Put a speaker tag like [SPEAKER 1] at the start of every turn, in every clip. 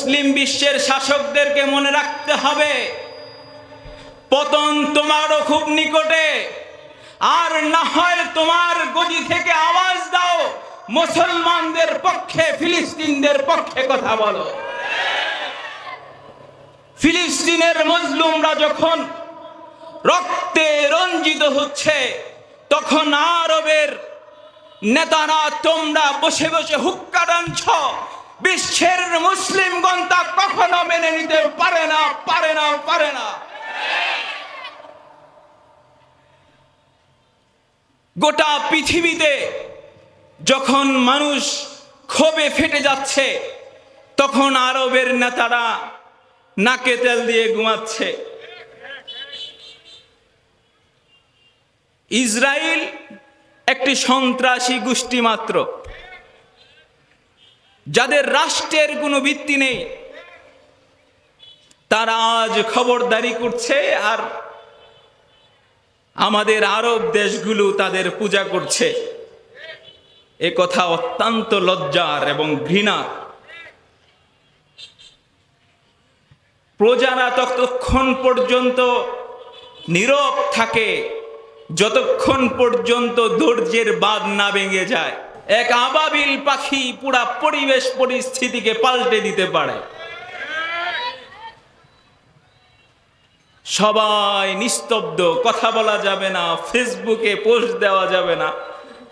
[SPEAKER 1] মুসলিম বিশ্বের শাসকদেরকে মনে রাখতে হবে। পতন তোমারও খুব নিকটে। আর না হয় তোমার গদি থেকে আওয়াজ দাও, মুসলমানদের পক্ষে, ফিলিস্তিনদের পক্ষে কথা বলো। ফিলিস্তিনের মজলুমরা যখন রক্তে রঞ্জিত হচ্ছে, তখন আরবের নেতারা তোমরা বসে বসে হুক্কা টানছ। বিশ্বের মুসলিমগণ তা কখনো মেনে নিতে পারে না পারে না পারে না। গোটা পৃথিবীতে যখন মানুষ ক্ষোভে ফেটে যাচ্ছে, তখন আরবের নেতারা নাকে তেল দিয়ে ঘুমাচ্ছে। ইসরায়েল একটি সন্ত্রাসী গোষ্ঠী মাত্র। যাদের রাষ্ট্রের কোনো ভিত্তি নেই, তারা আজ খবরদারি করছে আর আমাদের আরব দেশগুলো তাদের পূজা করছে। এ কথা অত্যন্ত লজ্জার এবং ঘৃণার। প্রজারা ততক্ষণ পর্যন্ত নীরব থাকে, যতক্ষণ পর্যন্ত ধৈর্যের বাদ না ভেঙে যায়। এক আবাবিল পাখি পুরা পরিবেশ পরিস্থিতিকে পাল্টে দিতে পারে। সবাই নিস্তব্ধ, কথা বলা যাবে না, ফেসবুকে পোস্ট দেওয়া যাবে না,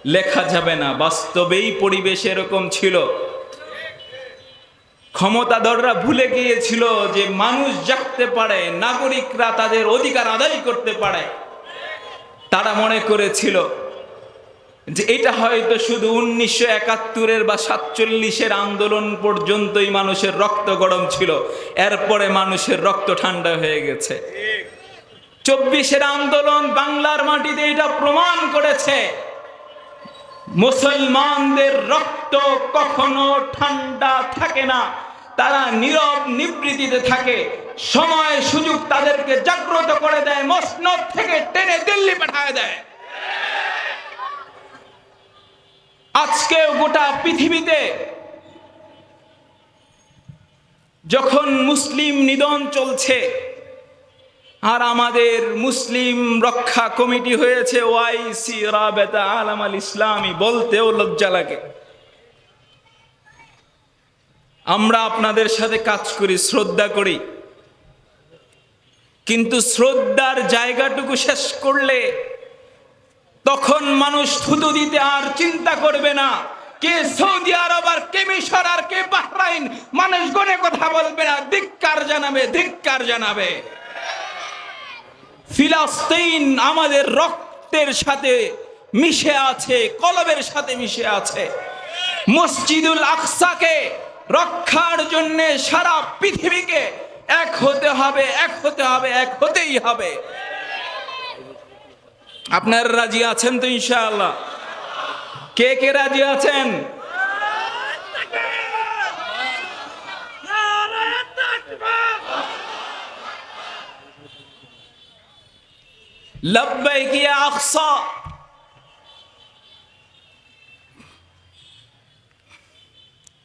[SPEAKER 1] লেখা যাবে না। বাস্তবেই পরিবেশ এরকম ছিল। ক্ষমতাধররা ভুলে গিয়েছিল যে মানুষ জাগতে পারে, নাগরিকরা তাদের অধিকার আদায় করতে পারে। তারা মনে করেছিল যে এটা হয়তো শুধু উনিশশো একাত্তরের বা সাতচল্লিশের আন্দোলন পর্যন্তই মানুষের রক্ত গরম ছিল। এরপরে মানুষের রক্ত ঠান্ডা হয়ে গেছে। চব্বিশের আন্দোলন বাংলার মাটিতে এটা প্রমাণ করেছে। মুসলমানদের রক্ত কখনো ঠান্ডা থাকে না। তারা নীরব নিবৃত্তিতে থাকে। সময় সুযোগ তাদেরকে জাগ্রত করে দেয়। মসনদ থেকে টেনে দিল্লি পাঠায় দেয়। আজকে গোটা পৃথিবীতে যখন মুসলিম নিধন চলছে আর আমাদের মুসলিম রক্ষা কমিটি হয়েছে ওয়াইসি রাবেতা আলাম আল ইসলামী, বলতেও লজ্জা লাগে। আমরা আপনাদের সাথে কাজ করি, শ্রদ্ধা করি। কিন্তু শ্রদ্ধার জায়গাটুকু শেষ করলে তখন মানুষ থুতু দিতে আর চিন্তা করবে না। কে সৌদি আরব আর কে মিশর আর কে বাহরাইন, মানুষ গনে কথা বলবে না, ধিক্কার জানাবে ধিক্কার জানাবে। ফিলাস্তিন আমাদের রক্তের সাথে মিশে আছে, কলবের সাথে মিশে আছে। মসজিদুল আকসাকে রক্ষার জন্য সারা পৃথিবীকে এক হতে হবে, এক হতে হবে, এক হতেই হবে। আপনার রাজি আছেন তো ইনশাআল্লাহ? কে কে রাজি আছেন?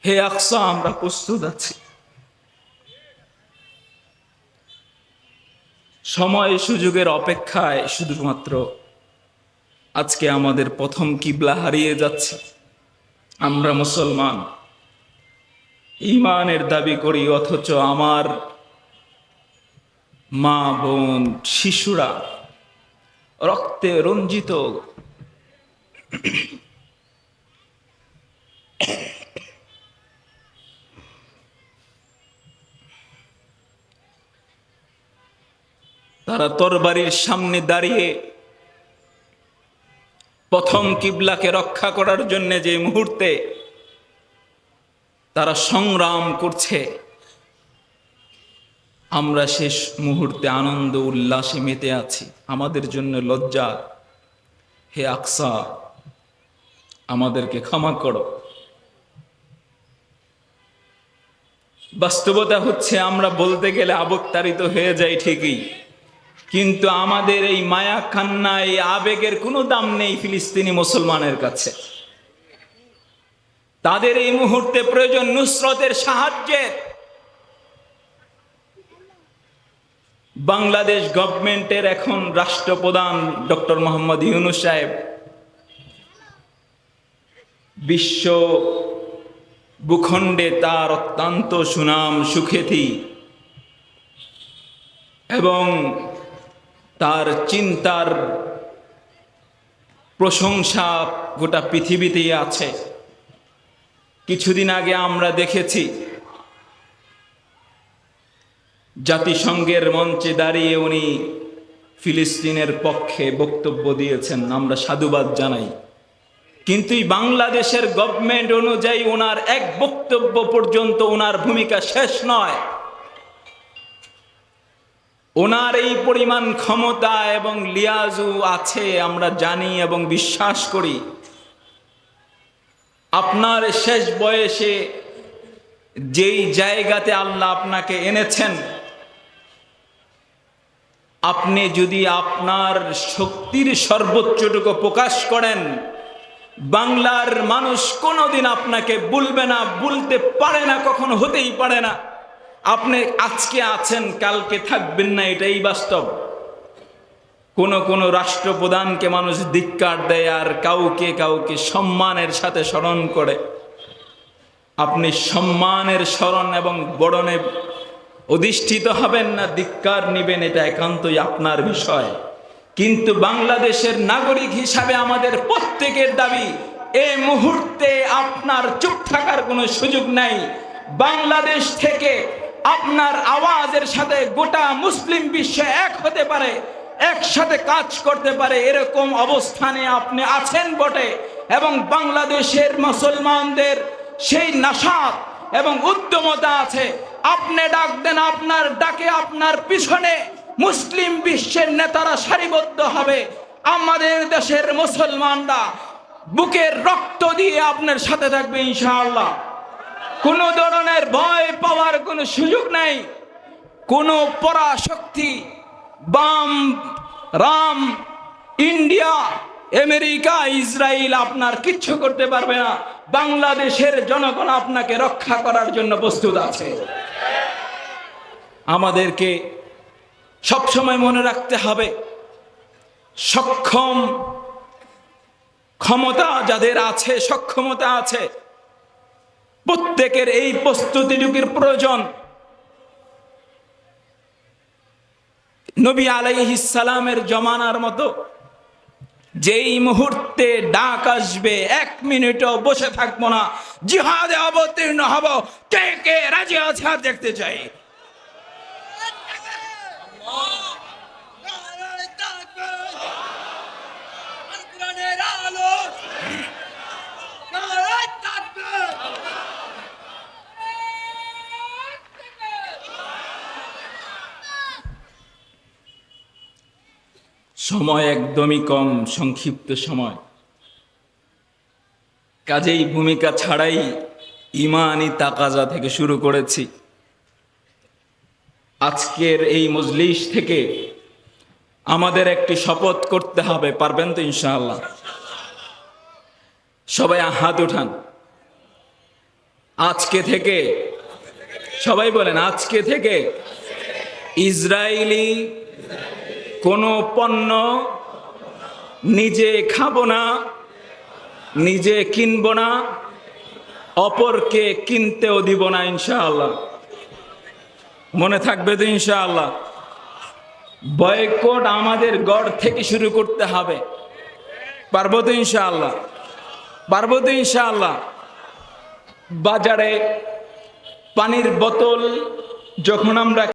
[SPEAKER 1] হে আকসা আমরা প্রস্তুত আছি। সময় সুযোগের অপেক্ষায় শুধুমাত্র আজকে আমাদের প্রথম কিবলা হারিয়ে যাচ্ছে। আমরা মুসলমান। ইমানের দাবি করি, অথচ আমার মা, বোন, শিশুরা রক্তে রঞ্জিত। তারা তরবারির সামনে দাঁড়িয়ে প্রথম কিবলাকে রক্ষা করার জন্য যে মুহূর্তে তারা সংগ্রাম করছে, আমরা শেষ মুহূর্তে আনন্দ উল্লাসে মেতে আছি। আমাদের জন্য লজ্জা। হে আকসা, আমাদেরকে ক্ষমা করো। বাস্তবতা হচ্ছে আমরা বলতে গেলে আবত্তারিত হয়ে যাই ঠিকই। কিন্তু আমাদের এই মায়া খান্না এই আবেগের কোনো দাম নেই ফিলিস্তিনি মুসলমানের কাছে। তাদের এই মুহূর্তে প্রয়োজন নুসরতের সাহায্যের। বাংলাদেশ গভর্নমেন্টের এখন রাষ্ট্রপ্রধান ডক্টর মোহাম্মদ ইউনুস সাহেব বিশ্ব ভূখণ্ডে তার অত্যন্ত সুনাম সুখেতি এবং তার চিন্তার প্রশংসা গোটা পৃথিবীতেই আছে। কিছুদিন আগে আমরা দেখেছি, জাতিসংঘের মঞ্চে দাঁড়িয়ে উনি ফিলিস্তিনের পক্ষে বক্তব্য দিয়েছেন, আমরা সাধুবাদ জানাই। কিন্তু বাংলাদেশের গভর্নমেন্ট অনুযায়ী ওনার এক বক্তব্য পর্যন্ত ওনার ভূমিকা শেষ নয়। ওনার এই পরিমাণ ক্ষমতা এবং লিয়াজু আছে, আমরা জানি এবং বিশ্বাস করি। আপনার শেষ বয়সে যেই জায়গাতে আল্লাহ আপনাকে এনেছেন, আপনি যদি আপনার শক্তির সর্বোচ্চটুকু প্রকাশ করেন, বাংলার মানুষ কোনোদিন আপনাকে বলবে না বলতে পারে না, কখনো হতেই পারে না। আপনি আজকে আছেন, কালকে থাকবেন না, এটাই বাস্তব। কোন কোন রাষ্ট্রপ্রধানকে মানুষ ধিক্কার দেয় আর কাউকে কাউকে সম্মানের সাথে স্মরণ করে। আপনি সম্মানের স্মরণ এবং বরণে অধিষ্ঠিত হবেন না, ধিক্কার নিবেন, এটা একান্তই আপনার বিষয়। কিন্তু বাংলাদেশের নাগরিক হিসাবে আমাদের প্রত্যেকের দাবি এই মুহূর্তে আপনার চুপ থাকার কোনো সুযোগ নাই। বাংলাদেশ থেকে আপনার আওয়াজের সাথে গোটা মুসলিম বিশ্বে এক হতে পারে, একসাথে কাজ করতে পারে, এরকম অবস্থানে আপনি আছেন বটে। এবং বাংলাদেশের মুসলমানদের সেই নাসাত এবং উদ্যমতা আছে। আপনি ডাক দেন, আপনার ডাকে আপনার পিছনে মুসলিম বিশ্বের নেতারা সারিবদ্ধ হবে। আমাদের দেশের মুসলমানরা বুকের রক্ত দিয়ে আপনার সাথে থাকবে ইনশাআল্লাহ। কোনো ধরনের ভয় পাওয়ার কোনো সুযোগ নাই। কোনো পরাশক্তি, বাম, রাম, ইন্ডিয়া, আমেরিকা, ইসরায়েল আপনার কিচ্ছু করতে পারবে না। বাংলাদেশের জনগণ আপনাকে রক্ষা করার জন্য প্রস্তুত আছে। আমাদেরকে সবসময় মনে রাখতে হবে, সক্ষম ক্ষমতা যাদের আছে, সক্ষমতা আছে প্রত্যেকের এই প্রস্তুতি প্রস্তুতিটুকির প্রয়োজন। নবী আলাইহিসালামের জমানার মতো যেই মুহূর্তে ডাক আসবে, এক মিনিটও বসে থাকব না, জিহাদে অবতীর্ণ হব। কে কে রাজি আছে দেখতে চাই? সময় একদমই কম, সংক্ষিপ্ত সময়। কাজেই ভূমিকা ছাড়াই ইমানি তাকাজা থেকে শুরু করেছি। আজকের এই মজলিস থেকে আমাদের একটি শপথ করতে হবে, পারবেন তো ইনশাআল্লাহ? সবাই হাত উঠান। আজকে থেকে, সবাই বলেন, আজকে থেকে ইসরায়েলি কোনো পণ্য নিজে খাব না, নিজে কিনবো না, অপরকে কিনতেও দিব না ইনশাআল্লাহ। মনে থাকবে তো ইনশাআল্লাহ। বয়কট আমাদের গড় থেকে শুরু করতে হবে। পারব তো ইনশাআল্লাহ। পারব তো ইনশাআল্লাহ। বাজারে পানির বোতল যখন আমরা